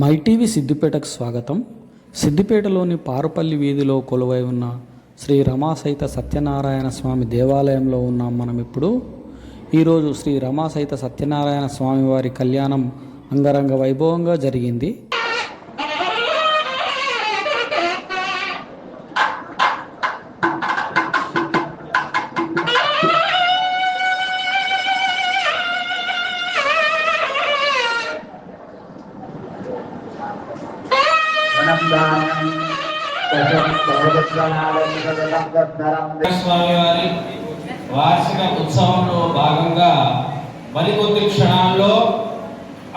MyTV సిద్దిపేటకు స్వాగతం. సిద్దిపేటలోని పారుపల్లి వీధిలో కొలువై ఉన్న శ్రీ రమాసైత సత్యనారాయణ స్వామి దేవాలయంలో ఉన్నాం మనం ఇప్పుడు. ఈరోజు శ్రీ రమాసైత సత్యనారాయణ స్వామి వారి కళ్యాణం అంగరంగ వైభవంగా జరిగింది. మరికొద్ది క్షణాల్లో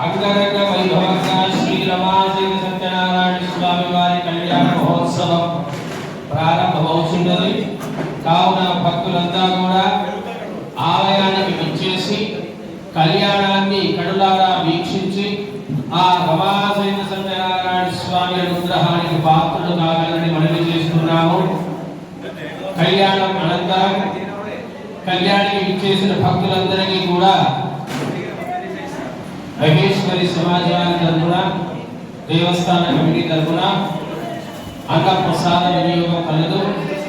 అంగరంగ వైభవంగా శ్రీ రమాదేవి సత్యనారాయణ స్వామి వారి కళ్యాణ మహోత్సవం ప్రారంభమవుతున్నది. కావున భక్తులంతా కూడా ఆలయానికి విచ్చేసి కళ్యాణాన్ని కడులారా వీక్షించి ఆ రమాజైన సత్యనారాయణ స్వామి అనుగ్రహానికి పాత్రలు కాగలని మనవి చేస్తున్నాము. కళ్యాణం అనంతరం కళ్యాణికి ఇచ్చేసిన భక్తులందరికీ కూడా మహేశ్వరి సమాజానికి తరఫున దేవస్థాన కమిటీ తరఫున అన్న ప్రసాద వినియోగం కలదు.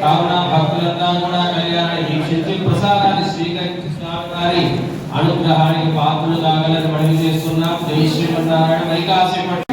కావున భక్తులంతా కూడా కళ్యాణాన్ని వీక్షించి ప్రసాదాన్ని స్వీకరించి స్వామివారి అనుగ్రహానికి పాత్రలు కాగలని మనవి చేస్తున్నాం. జై శ్రీమన్నారాయణ మరి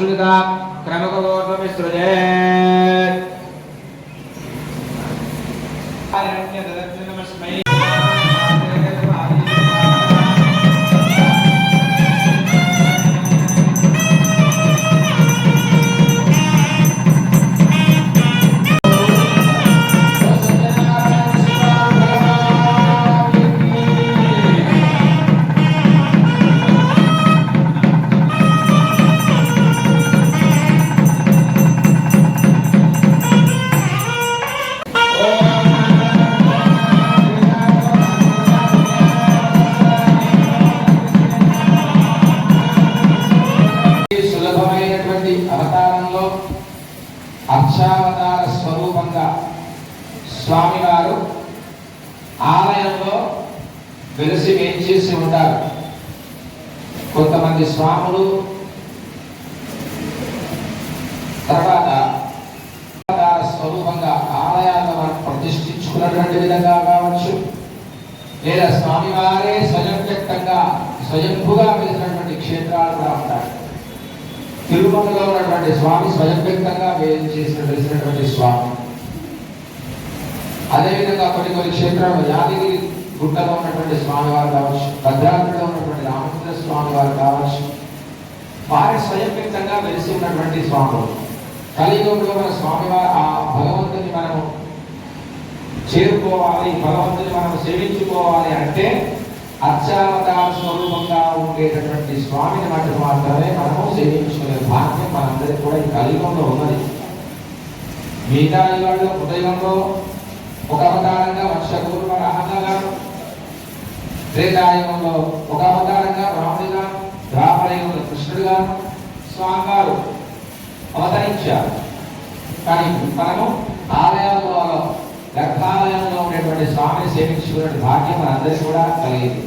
ఈ వెలిసినటువంటి క్షేత్రాలు కూడా ఉంటాయి. తిరుమలలో ఉన్నటువంటి స్వామి స్వయం వ్యక్తంగా చేసిన వెలిసినటువంటి స్వామి. అదేవిధంగా కొన్ని కొన్ని క్షేత్రాలు యాదగిరి గుట్టలో ఉన్నటువంటి స్వామి వారు కావచ్చు భద్రాద్రిలో ఉన్నటువంటి రామచంద్ర స్వామి వారు కావచ్చు వారి స్వయం వెలిసి ఉన్నటువంటి స్వాములు. కలియుగంలో మన స్వామివారి ఆ భగవంతుని మనము చేరుకోవాలి భగవంతుని మనం సేవించుకోవాలి అంటే అత్యావతార స్వరూపంగా ఉండేటటువంటి స్వామిని మటు మాత్రమే మనము సేవించుకునే భాగ్యం మనందరికీ కూడా ఈ కలియుగంలో ఉన్నది. మిగతా ఇవాళ్ళు ఉదయంలో ఒక అవతారంగా వర్షకుడు వరాహంగా త్రేతాయుగంలో ఒక అవతారంగా రాముడిగా ద్వాపరయుగంలో కృష్ణుడిగా స్వామివారు అవతరించారు. కానీ మనము ఆలయాలలో గర్భాలయంలో ఉండేటువంటి స్వామిని సేవించుకునే భాగ్యం మనందరికీ కూడా కలిగింది.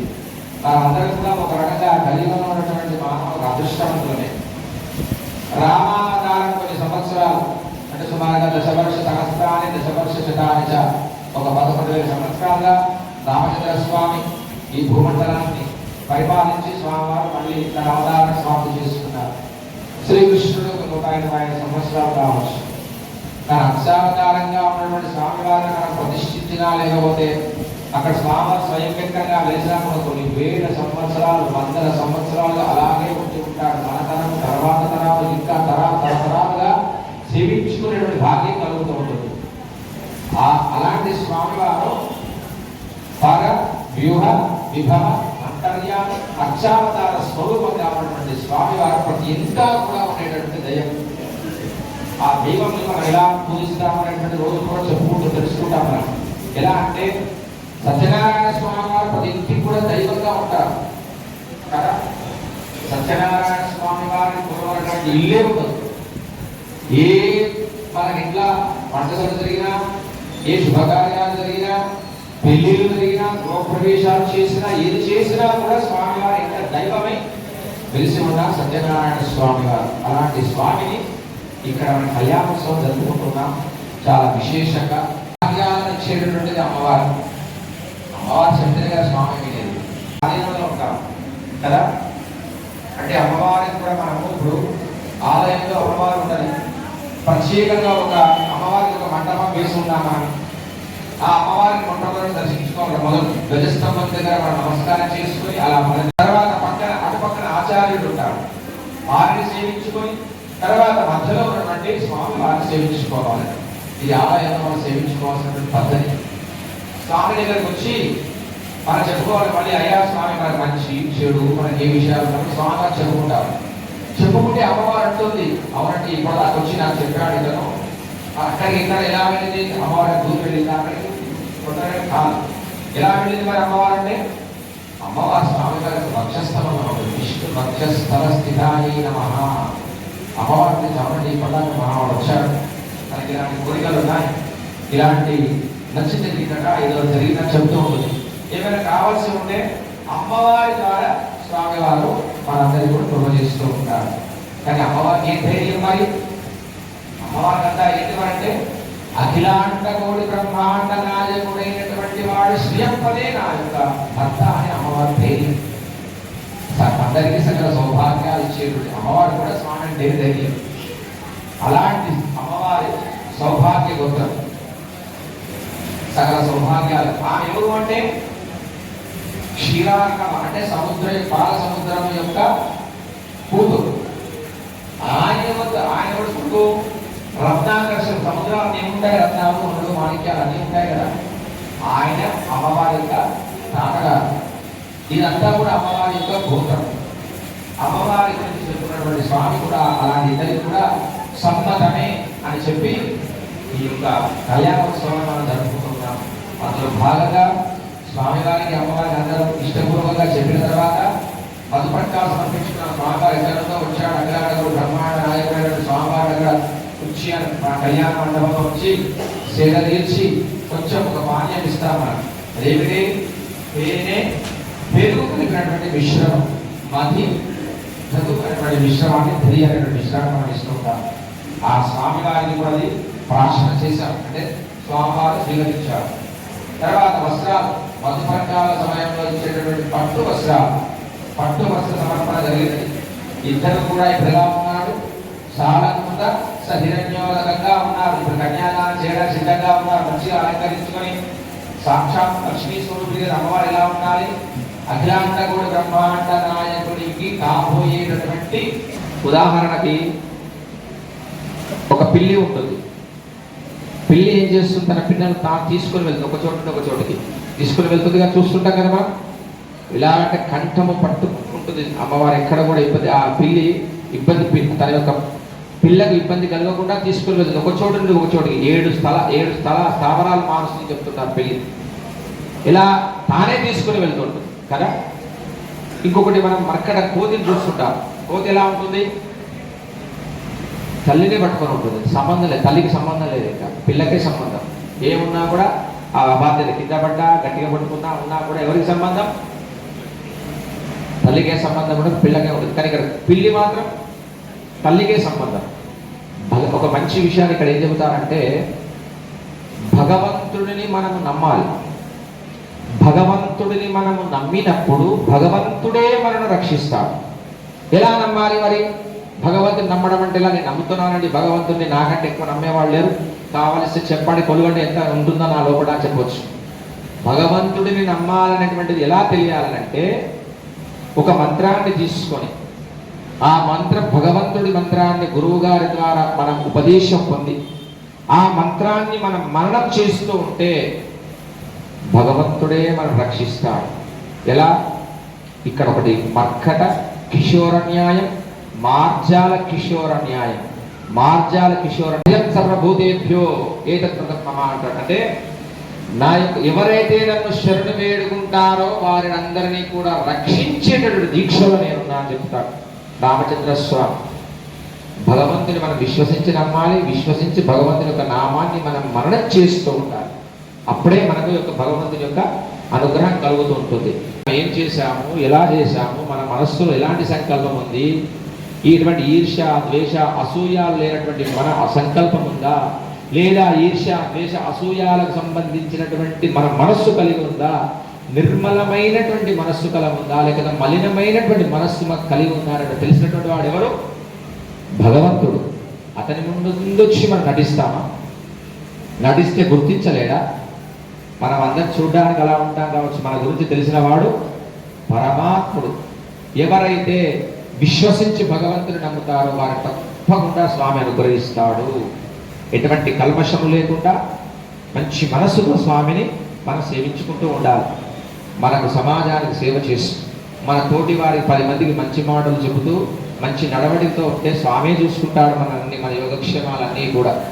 మనందరికీ కూడా ఒక రకంగా కలియుగంలో ఉన్నటువంటి మానవులకు అదృష్టవంతులమే. రామావతారం కొన్ని సంవత్సరాలు అంటే సుమారుగా దశవర్ష సహస్రాన్ని దశవర్ష శతాని ఒక పదకొండు వేల సంవత్సరాలుగా రామచంద్ర స్వామి ఈ భూమండలాన్ని పరిపాలించి స్వామివారు మళ్ళీ తన అవతారం సమాప్తి చేసుకున్నారు. శ్రీకృష్ణుడు ఒక నూట ఎనభై ఐదు సంవత్సరాలు కావచ్చు తన అంశావతారంగా ఉన్నటువంటి స్వామివారిని మనం ప్రతిష్ఠించినా లేకపోతే అక్కడ స్వామి స్వయం వ్యక్తంగా వెలిసినప్పుడు కొన్ని వేల సంవత్సరాలు వందల సంవత్సరాలు అలాగే ఉంటూ ఉంటాడు. మన తరం తర్వాత తరాలు ఇంకా తరాలు తరతరాలుగా సేవించుకునేటువంటి భాగ్యం కలుగుతూ ఉంటుంది. ఆ అలాంటి స్వామివారు పర వ్యూహ విభవ అంతర్యామి అక్షావతార స్వరూపంగా ఉన్నటువంటి స్వామివారు ప్రతి ఇంకా కూడా ఉండేటటువంటి దయం ఆ దైవంని మనం ఎలా పూజిస్తామనేటువంటి రోజు కూడా చెప్పుకుంటూ తెలుసుకుంటాం మనం. ఎలా అంటే సత్యనారాయణ స్వామి వారు ప్రతి ఇంటికి కూడా దైవంగా ఉంటారు. కదా? సత్యనారాయణ స్వామి వారిని కొలవనటువంటి ఇల్లే ఉండదు. ఏ మన ఇంట్లో పండుగలు జరిగినా ఏ శుభకార్యాలు జరిగినా పెళ్ళిళ్ళు జరిగినా గృహప్రవేశాలు చేసినా ఏది చేసినా కూడా స్వామివారి యొక్క దైవమే. వెలిసి ఉన్న సత్యనారాయణ స్వామి వారు. అలాంటి స్వామిని ఇక్కడ మనం కళ్యాణోత్సవం జరుపుకుంటున్నాం. చాలా విశేషంగా భాగ్యాలను ఇచ్చేటటువంటిది అమ్మవారు. అమ్మవారు చెప్తేనే స్వామి లేదు ఆలయంలో ఉంటాం. కదా? అంటే అమ్మవారికి కూడా మనము ఇప్పుడు ఆలయంలో అమ్మవారు ఉండాలి. ప్రత్యేకంగా ఒక అమ్మవారికి ఒక మండపం వేసి ఉన్నాం మనం ఆ అమ్మవారిని మొట్టమొదటి దర్శించుకోవాలి. మొదలు ధ్వజస్తంభం దగ్గర మనం నమస్కారం చేసుకుని అలా మన తర్వాత పక్కన అటుపక్కన ఆచార్యుడు ఉంటారు. వారిని సేవించుకొని తర్వాత మధ్యలో ఉన్నటువంటి స్వామి వారిని సేవించుకోవాలి. ఇది ఆలయంలో మనం సేవించుకోవాల్సినటువంటి పద్ధతి. స్వామి దగ్గరకు వచ్చి మనం చెప్పుకోవాలి మళ్ళీ అయ్యా స్వామి మనకు మంచి చెడు మనకి ఏ విషయాలు స్వామి చెప్పుకుంటాం చెప్పుకుంటారు. చెప్పుకుంటే అమ్మవారు అంటుంది అవునంటే ఇప్పుడు దాకా వచ్చి నాకు చెప్పాడు ఇతను. అక్కడికి ఇక్కడ ఎలా వెళ్ళింది? అమ్మవారి దూరం వెళ్ళింది అక్కడికి? కొత్తగా కాదు. ఎలా వెళ్ళింది మరి అమ్మవారు అంటే అమ్మవారి స్వామి గారి వక్షస్థలం ఉంటుంది. విష్ణు వక్షస్థల స్థితాయి నమ. అమ్మవారిని చమటి మా మనవాడు వచ్చాడు. తనకి ఇలాంటి కోరికలు ఉన్నాయి. ఇలాంటి నచ్చింది ఇక్కడ ఏదో జరిగిందని చెప్తూ ఉంటుంది. ఏమైనా కావాల్సి ఉంటే అమ్మవారి ద్వారా స్వామివారు మనందరికీ కూడా కృప చేస్తూ ఉంటారు. కానీ అమ్మవారికి ఏం ధైర్యం మరి? అమ్మవారికి అంతా ఏంటంటే అంటే అఖిలాండ కోడి బ్రహ్మాండ నాయకుడైనటువంటి వాడు శ్రీయప్పదే నా యొక్క భర్త అని అమ్మవారి ధైర్యం. అందరికీ సకల సౌభాగ్యాలు ఇచ్చేటువంటి అమ్మవారు కూడా స్వామి అంటే ధైర్యం అలాంటి అమ్మవారి సౌభాగ్య గోత్రం. సకల సౌభాగ్యాలు. ఆమె ఎవరు అంటే? క్షీరార్కం అంటే సముద్ర పాల సముద్రం యొక్క కూతురు. ఆయన వద్ద ఆయన వరకు రత్నాకర్షణ సముద్రాలు ఏముంటాయి రత్నాలు రెండు మాణిక్యాలు అన్నీ ఉంటాయి కదా. ఆయన అమ్మవారి యొక్క తాతగారు. ఇదంతా కూడా అమ్మవారి యొక్క గోత్రం. అమ్మవారి గురించి స్వామి కూడా అలాంటి ఇద్దరికి కూడా సమ్మతమే అని చెప్పి ఈ యొక్క కళ్యాణోత్సవాన్ని మనం జరుపుకుంటున్నాం. అందులో భాగంగా స్వామివారికి అమ్మవారికి అందరం ఇష్టపూర్వకంగా చెప్పిన తర్వాత మధుపట్టాలు సమర్పించిన స్వామివారి ఎక్కడితో వచ్చాడు. అక్కడ బ్రహ్మాండ నాయకుడు స్వామివారి అక్కడ వచ్చి కళ్యాణ మండపంలో వచ్చి సేద తీర్చి కొంచెం ఒక మాన్యం ఇస్తాం మనం అదేమిటి? తేనె పెరుగు కలిగినటువంటి మిశ్రమం మధ్య చదువుకున్నటువంటి మిశ్రమాన్ని తెలియనటువంటి మిశ్రమం మనం ఇస్తుంటాం ఆ స్వామి వారికి కూడా అది ప్రార్థన చేశాం అంటే స్వామివారు స్వీకరించారు తర్వాత వస్త్రాలు మధుపర్కాల సమయంలో ఇచ్చేటటువంటి పట్టు వస్త్రాలు పట్టు వస్త్ర సమర్పణ జరిగింది ఇద్దరు కూడా ఇప్పుడు ఎలా ఉన్నారు సాలంకుత సహిరణ్యోదకంగా ఉన్నారు ఇప్పుడు కన్యాదానం చేయడానికి సిద్ధంగా ఉన్నారు మంచిగా అలంకరించుకొని సాక్షాత్ లక్ష్మీ స్వరూపి అమ్మవారు ఎలా ఉండాలి అఖిలాండ కూడా బ్రహ్మాండ నాయకుడికి కాబోయేటటువంటి ఉదాహరణకి ఒక పిల్లి ఉంటుంది. పిల్లి ఏం చేస్తుంది? తన పిల్లలు తాను తీసుకొని వెళ్తుంది. ఒక చోట నుండి ఒక చోటకి. తీసుకొని వెళ్తుందిగా చూస్తుంటాం కదా మనం. ఇలా కంఠము పట్టుకుంటుంది. అమ్మవారు ఎక్కడ కూడా ఇబ్బంది ఆ పిల్లి ఇబ్బంది తన యొక్క పిల్లకు ఇబ్బంది కలగకుండా తీసుకొని వెళ్తుంది. ఒక చోటు నుండి ఒక చోటికి. ఏడు స్థల ఏడు స్థల స్థావరాలు మారుస్తుంది ఆ పిల్లి. ఇలా తానే తీసుకుని వెళ్తుంటుంది. కదా? ఇంకొకటి మనం మరక్కడ కోతిని చూస్తుంటాం. కోతి ఎలా ఉంటుంది? తల్లిని పట్టుకొని ఉంటుంది. సంబంధం లేదు. తల్లికి సంబంధం లేదు ఇంకా. పిల్లకే సంబంధం. ఏమున్నా కూడా ఆ బాధ్యత కింద పడ్డా గట్టిగా పట్టుకున్నా ఉన్నా కూడా ఎవరికి సంబంధం? తల్లికే సంబంధం కూడా పిల్లకే ఉంటుంది కానీ ఇక్కడ పిల్లి మాత్రం తల్లికే సంబంధం. ఒక మంచి విషయాన్ని ఇక్కడ ఏం చెబుతారంటే భగవంతుడిని మనం నమ్మాలి. భగవంతుడిని మనము నమ్మినప్పుడు భగవంతుడే మనను రక్షిస్తాడు. ఎలా నమ్మాలి మరి? భగవంతుని నమ్మడం అంటే ఇలా నేను నమ్ముతున్నానండి భగవంతుడిని నాకంటే ఎక్కువ నమ్మేవాళ్ళు లేరు. కావలసి చెప్పండి కొలువండి ఎంత ఉంటుందో నా లోపల చెప్పవచ్చు చెప్పొచ్చు. భగవంతుడిని నమ్మాలనేటువంటిది ఎలా తెలియాలంటే ఒక మంత్రాన్ని తీసుకొని ఆ మంత్రం భగవంతుడి మంత్రాన్ని గురువు గారి ద్వారా మనం ఉపదేశం పొంది ఆ మంత్రాన్ని మనం మరణం చేస్తూ ఉంటే భగవంతుడే మనం రక్షిస్తాడు. ఎలా? ఇక్కడ ఒకటి మర్కట కిషోర న్యాయం మార్జాల కిషోర న్యాయం మార్జాల కిషోర న్యాయం సర్వభూతేభ్యో ఏతత్ అంటాడు అంటే నా యొక్క ఎవరైతే నన్ను శరణు వేడుకుంటారో వారిని అందరినీ కూడా రక్షించేటటువంటి దీక్షలో నేనున్నా అని చెప్తాడు రామచంద్ర స్వామి భగవంతుని మనం విశ్వసించి నమ్మాలి విశ్వసించి భగవంతుని యొక్క నామాన్ని మనం మరణం చేస్తూ ఉండాలి. అప్పుడే మనకు యొక్క భగవంతుని యొక్క అనుగ్రహం కలుగుతూ ఉంటుంది. ఏం చేశాము? ఎలా చేశాము? మన మనస్సులో ఎలాంటి సంకల్పం ఉంది? ఇటువంటి ఈర్ష ద్వేష అసూయాలు లేనటువంటి మన సంకల్పం ఉందా? లేదా ఈర్ష ద్వేష అసూయాలకు సంబంధించినటువంటి మన మనస్సు కలిగి ఉందా? నిర్మలమైనటువంటి మనస్సు కలిగి ఉందా? లేకపోతే మలినమైనటువంటి మనస్సు మాకు కలిగి ఉందా? తెలిసినటువంటి వాడు ఎవరు? భగవంతుడు. అతని ముందు ముందొచ్చి మనం నటిస్తామా? నటిస్తే గుర్తించలేడా? మనం అందరం చూడడానికి అలా ఉంటాం కావచ్చు మన గురించి తెలిసిన వాడు పరమాత్ముడు. ఎవరైతే విశ్వసించి భగవంతుని నమ్ముతారో వారు తప్పకుండా స్వామి అనుగ్రహిస్తాడు. ఎటువంటి కల్మషము లేకుండా మంచి మనసుతో స్వామిని మనం సేవించుకుంటూ ఉండాలి. మనకు సమాజానికి సేవ చేసి మన తోటి వారికి పది మందికి మంచి మాటలు చెబుతూ మంచి నడవడితో ఉంటే స్వామి చూసుకుంటాడు మన అన్ని మన యోగక్షేమాలన్నీ కూడా.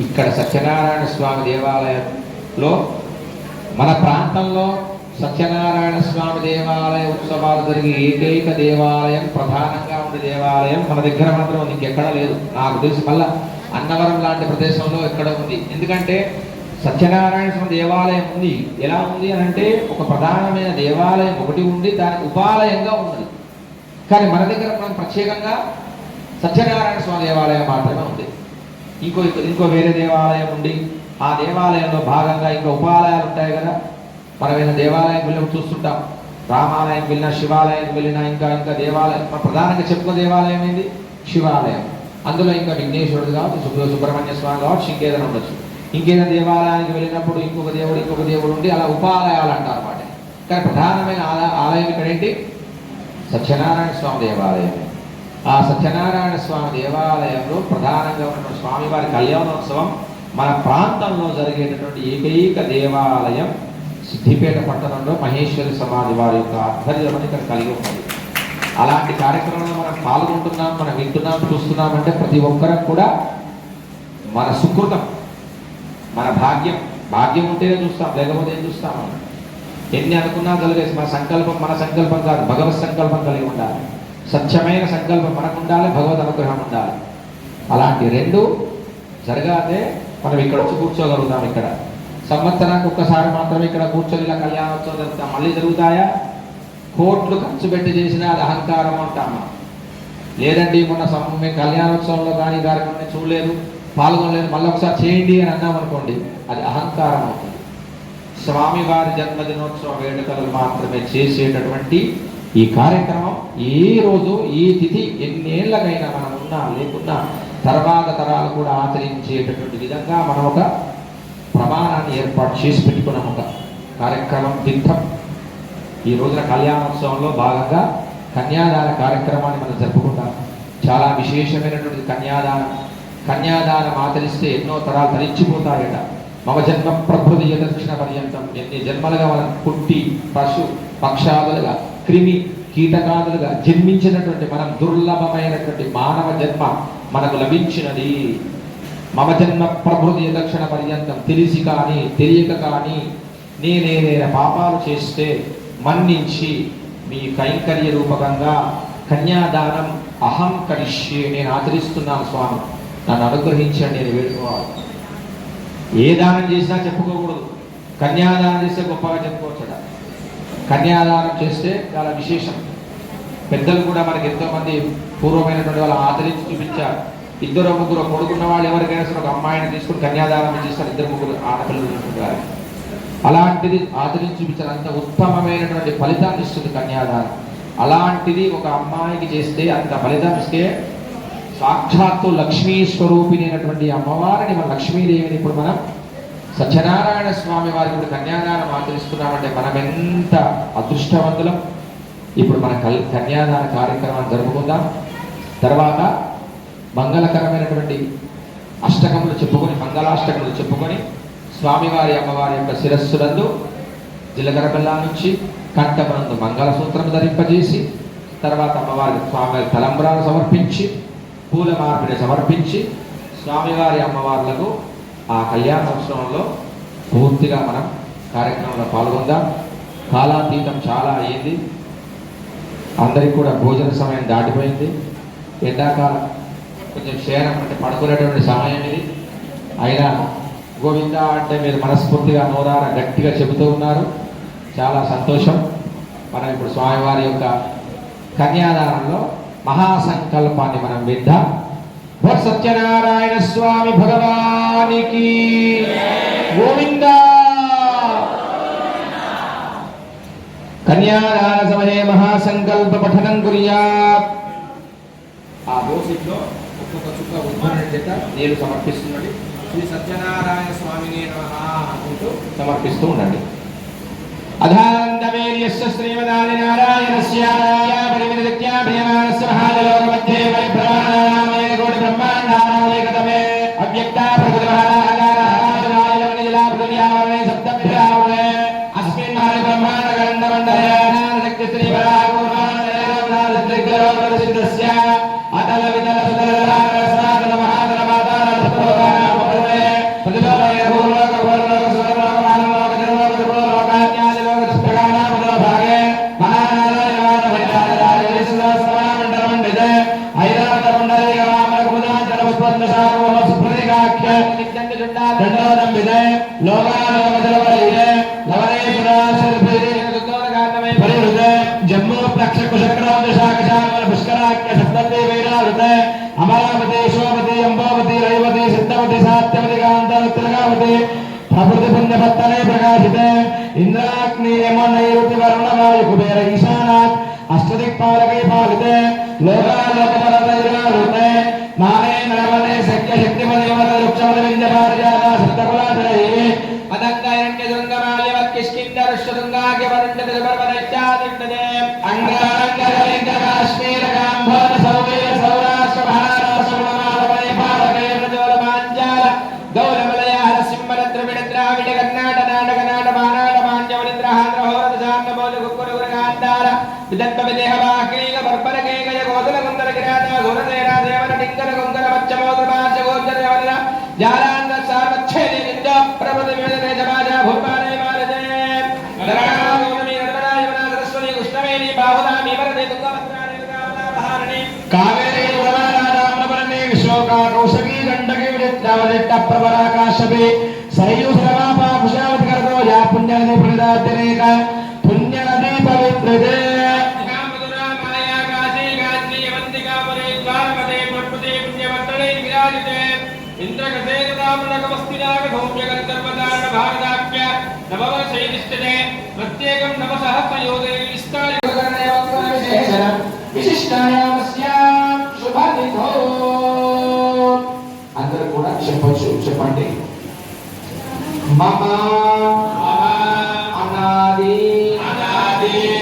ఇక్కడ సత్యనారాయణ స్వామి దేవాలయం లో మన ప్రాంతంలో సత్యనారాయణ స్వామి దేవాలయ ఉత్సవాలు జరిగే ఏకైక దేవాలయం ప్రధానంగా ఉండే దేవాలయం మన దగ్గర మాత్రం ఉంది ఇంకెక్కడ లేదు. నాకు తెలిసి మళ్ళా అన్నవరం లాంటి ప్రదేశంలో ఎక్కడ ఉంది. ఎందుకంటే సత్యనారాయణ స్వామి దేవాలయం ఉంది. ఎలా ఉంది అని అంటే ఒక ప్రధానమైన దేవాలయం ఒకటి ఉంది. దానికి ఉపాలయంగా ఉన్నది. కానీ మన దగ్గర మనం ప్రత్యేకంగా సత్యనారాయణ స్వామి దేవాలయం మాత్రమే ఉంది. ఇంకో ఇంకో వేరే దేవాలయం ఉండి ఆ దేవాలయంలో భాగంగా ఇంకా ఉపాలయాలు ఉంటాయి కదా. మనం దేవాలయం వెళ్ళి చూస్తుంటాం. రామాలయం వెళ్ళినా శివాలయం వెళ్ళినా ఇంకా ఇంకా దేవాలయం ప్రధానంగా చెప్పుకో దేవాలయం ఏంది? శివాలయం. అందులో ఇంకా విఘ్నేశ్వరుడు కావచ్చు సుబ్ర- సుబ్రహ్మణ్య స్వామి కావచ్చు ఇంకేదైనా ఉండొచ్చు. ఇంకేదైనా దేవాలయానికి వెళ్ళినప్పుడు ఇంకొక దేవుడు ఇంకొక దేవుడు ఉండి అలా ఉపాలయాలు అంటారు అన్నమాట. కానీ ప్రధానమైన ఆలయ ఆలయం ఇక్కడ ఏంటి? సత్యనారాయణ స్వామి దేవాలయం. ఆ సత్యనారాయణ స్వామి దేవాలయంలో ప్రధానంగా ఉన్న స్వామివారి కళ్యాణోత్సవం మన ప్రాంతంలో జరిగేటటువంటి ఏకైక దేవాలయం సిద్ధిపేట పట్టణంలో మహేశ్వరి సమాధి వారి యొక్క ఆధ్వర్యం ఇక్కడ కలిగి ఉన్నది. అలాంటి కార్యక్రమంలో మనం పాల్గొంటున్నాం మనం వింటున్నాం చూస్తున్నాం అంటే ప్రతి ఒక్కరం కూడా మన సుకృతం మన భాగ్యం. భాగ్యం ఉంటేనే చూస్తాం లేకపోతే ఏం చూస్తాం మనం? ఎన్ని అనుకున్నా కలిగేసి మన సంకల్పం మన సంకల్పం కాదు భగవత్ సంకల్పం కలిగి ఉండాలి. సత్యమైన సంకల్పం మనకు ఉండాలి భగవద్ అనుగ్రహం ఉండాలి. అలాంటి రెండు జరగాతే మనం ఇక్కడ వచ్చి కూర్చోగలుగుతాం ఇక్కడ. సంవత్సరానికి ఒక్కసారి మాత్రమే ఇక్కడ కూర్చొని ఇలా కళ్యాణోత్సవం జరుగుతాం మళ్ళీ జరుగుతాయా? కోట్లు ఖర్చు పెట్టి చేసినా అది అహంకారం అంటాం లేదండి మొన్న మేము కళ్యాణోత్సవంలో కానీ కార్యక్రమం చూడలేదు పాల్గొనలేదు మళ్ళీ ఒకసారి చేయండి అని అన్నాం అనుకోండి అది అహంకారం అవుతుంది. స్వామివారి జన్మదినోత్సవ వేడుకలు మాత్రమే చేసేటటువంటి ఈ కార్యక్రమం ఈ రోజు ఈ తిథి ఎన్నేళ్ళకైనా మనం ఉన్నా లేకున్నా తర్వాత తరాలు కూడా ఆచరించేటటువంటి విధంగా మనం ఒక ప్రమాణాన్ని ఏర్పాటు చేసి పెట్టుకున్నాం ఒక కార్యక్రమం దిట్టం ఈ రోజున కళ్యాణోత్సవంలో భాగంగా కన్యాదాన కార్యక్రమాన్ని మనం జరుపుకుంటాం. చాలా విశేషమైనటువంటి కన్యాదానం. కన్యాదానం ఆచరిస్తే ఎన్నో తరాలు తరించిపోతాయట. మమ జన్మ ప్రభృతి యదక్షిణ పర్యంతం. ఎన్ని జన్మలుగా మనం పుట్టి పశు పక్షాదులుగా క్రిమి కీటకాదులుగా జన్మించినటువంటి మనం దుర్లభమైనటువంటి మానవ జన్మ మనకు లభించినది మమ జన్మ ప్రభృతి దక్షిణ పర్యంతం తెలిసి కానీ తెలియక కానీ నేనేదైనా పాపాలు చేస్తే మన్నించి మీ కైంకర్య రూపకంగా కన్యాదానం అహం కరిష్యే నేను ఆచరిస్తున్నాను స్వామి. నన్ను అనుగ్రహించండి నేను వేడుకోవాలి. ఏ దానం చేసినా చెప్పుకోకూడదు. కన్యాదానం చేస్తే గొప్పగా చెప్పుకోవచ్చట కన్యాదానం చేస్తే చాలా విశేషం. పెద్దలు కూడా మనకి ఎంతో మంది పూర్వమైనటువంటి వాళ్ళు ఆదరించి చూపించారు. ఇద్దరు ముగ్గురు కొడుకున్న వాళ్ళు ఎవరికైనా సరే ఒక అమ్మాయిని తీసుకుని కన్యాదానం చేస్తారు. ఇద్దరు ముగ్గురు ఆడపిల్లలు అలాంటిది ఆదరించి చూపించారు. అంత ఉత్తమమైనటువంటి ఫలితాన్ని ఇస్తుంది కన్యాదానం. అలాంటిది ఒక అమ్మాయికి చేస్తే అంత ఫలితం ఇస్తే సాక్షాత్తు లక్ష్మీ స్వరూపిణి అయినటువంటి అమ్మవారిని మన లక్ష్మీదేవిని ఇప్పుడు మనం సత్యనారాయణ స్వామి వారికి ఇప్పుడు కన్యాదానం ఆచరిస్తున్నామంటే మనం ఎంత అదృష్టవంతులం. ఇప్పుడు మన కల్ కన్యాదాన కార్యక్రమాన్ని జరుపుకుందాం. తర్వాత మంగళకరమైనటువంటి అష్టకములు చెప్పుకొని మంగళాష్టకములు చెప్పుకొని స్వామివారి అమ్మవారి యొక్క శిరస్సులందు జీలకర్ర బెల్లం నుంచి కంఠమునందు మంగళసూత్రం ధరింపజేసి తర్వాత అమ్మవారికి స్వామివారి తలంబ్రాలు సమర్పించి పూల మార్పిడి సమర్పించి స్వామివారి అమ్మవార్లకు ఆ కళ్యాణోత్సవంలో పూర్తిగా మనం కార్యక్రమంలో పాల్గొందాం. కాలాతీతం చాలా అయ్యింది అందరికి కూడా భోజన సమయం దాటిపోయింది. ఎండాకాలం కొంచెం క్షేరం అంటే పడుకునేటువంటి సమయం ఇది. అయినా గోవింద అంటే మీరు మనస్ఫూర్తిగా నోరార గట్టిగా చెబుతూ ఉన్నారు. చాలా సంతోషం. మనం ఇప్పుడు స్వామివారి యొక్క కన్యాదానంలో మహాసంకల్పాన్ని మనం విద్దాం సత్యనారాయణ స్వామి భగవానికి గోవింద! కన్యాదాన సమయే సంకల్ప పఠనం కుర్యాత్ ఆ దోషిలో ఒక్కొక్క చుక్క ఉద్భారణ చేత నేను సమర్పిస్తున్నాడు శ్రీ సత్యనారాయణ స్వామిని అనుకుంటూ సమర్పిస్తూ ఉండండి. అధానందమేర్యస్య శ్రీమదాని నారాయణస్య పరిమిత ప్రవరాకాశపి సరయూ సరమాపా కుశావతి కరతో యా పుణ్యనది ప్రణిదాత్యనేక పుణ్యనది పవిత్రదే ప్రత్యేకం నవ సహస్రయోగే విశిష్టాయామస్యాం శుభనిధో అందరూ కూడా చెప్పచ్చు చెప్పండి. మమ అనాది. అనాది.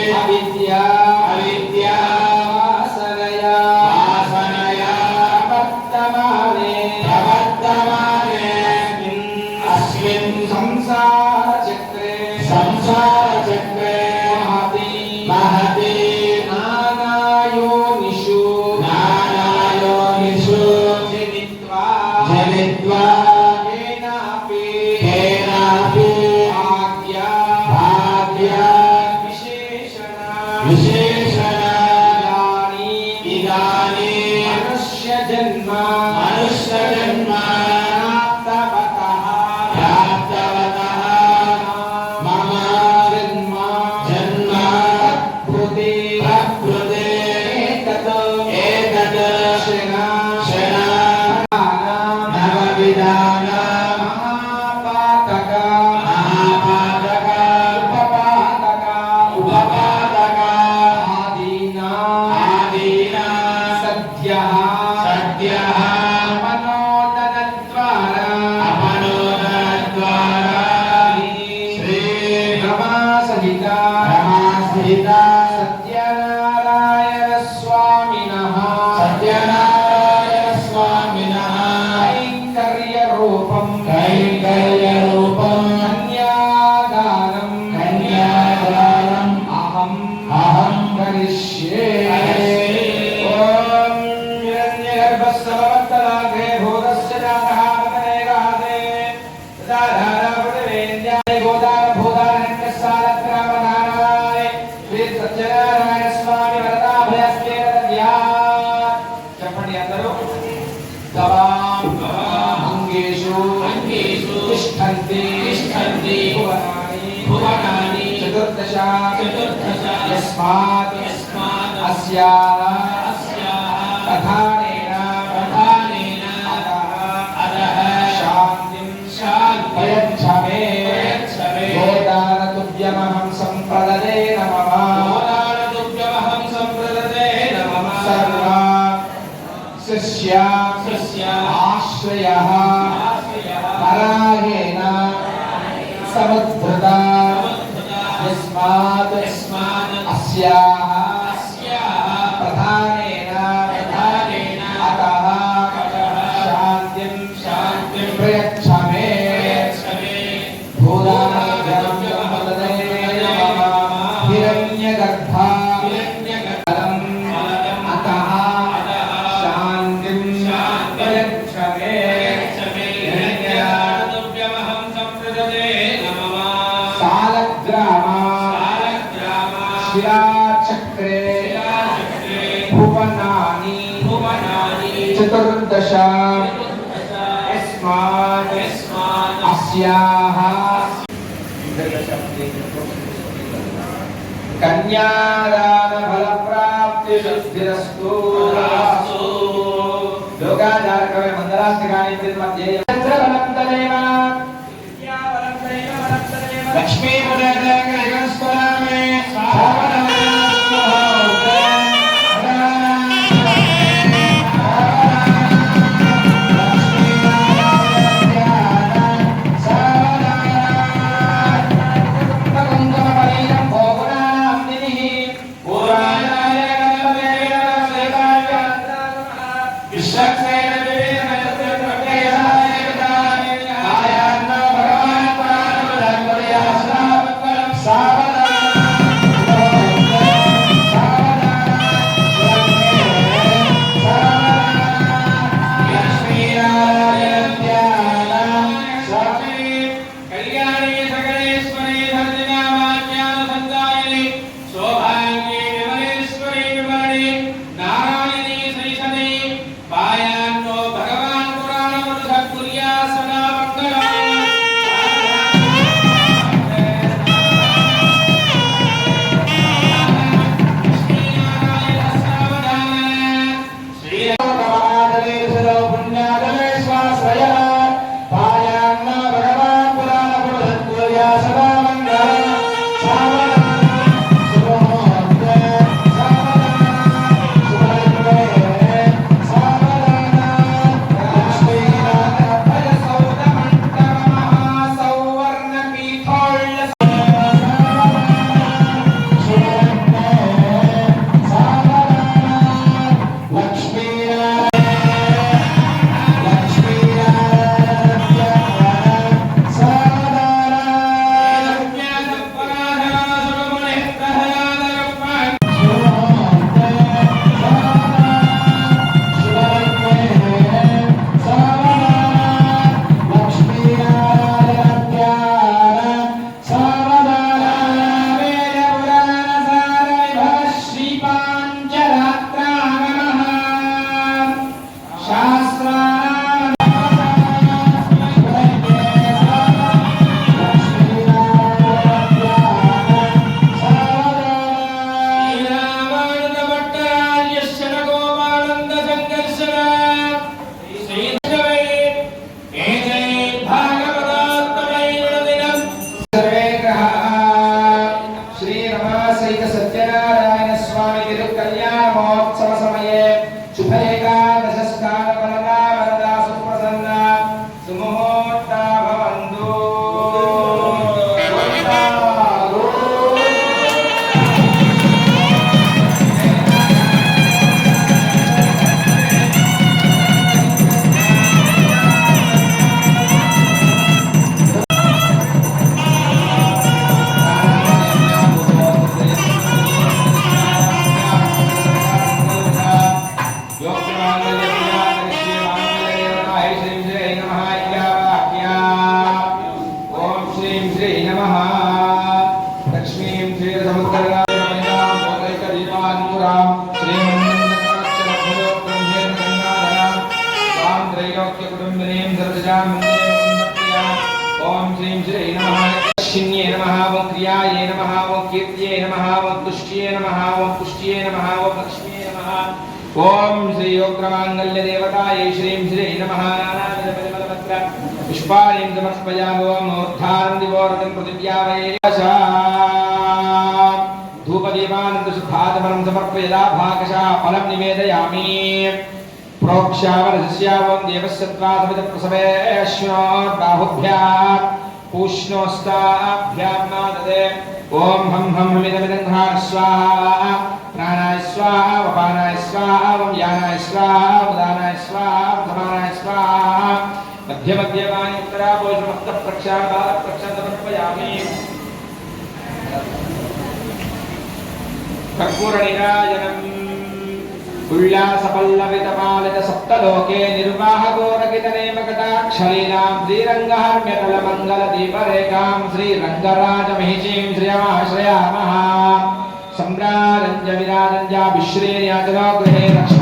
యస్మాత్ అస్యాః కన్యాదాన ఫల ప్రాప్తి శుద్ధిరస్తు అస్తు. फलं निवेदयामि प्रोक्षावरस्यावं देवस्य त्वासमितप्रसवेश्वबाहुभ्याम् पूष्णोस्ताभ्यां नादते ॐ हं हं हमिदमिदं घ्राण स्वाहा। प्राणाय स्वाहा, वपानाय स्वाहा वं यानाय स्वाहा उदानाय स्वाहा समानाय स्वाहा। मध्ये मध्ये वाणि उत्तरापोषमस्तः प्रक्षालः प्रक्षालमर्पयामि कर्पूरनिराजनम्। उल्लासपल्लवितपालित सप्तलोके निर्वाहगोरकितनेमकटाक्षलीलां श्रीरङ्गहर्म्यतलमङ्गलदीपरेखां श्रीरङ्गराजमहिषीं श्रियमाश्रयामः सम्राजञ्ज विराजञ्जाभिश्रीर्याजनो गृहे पत्नी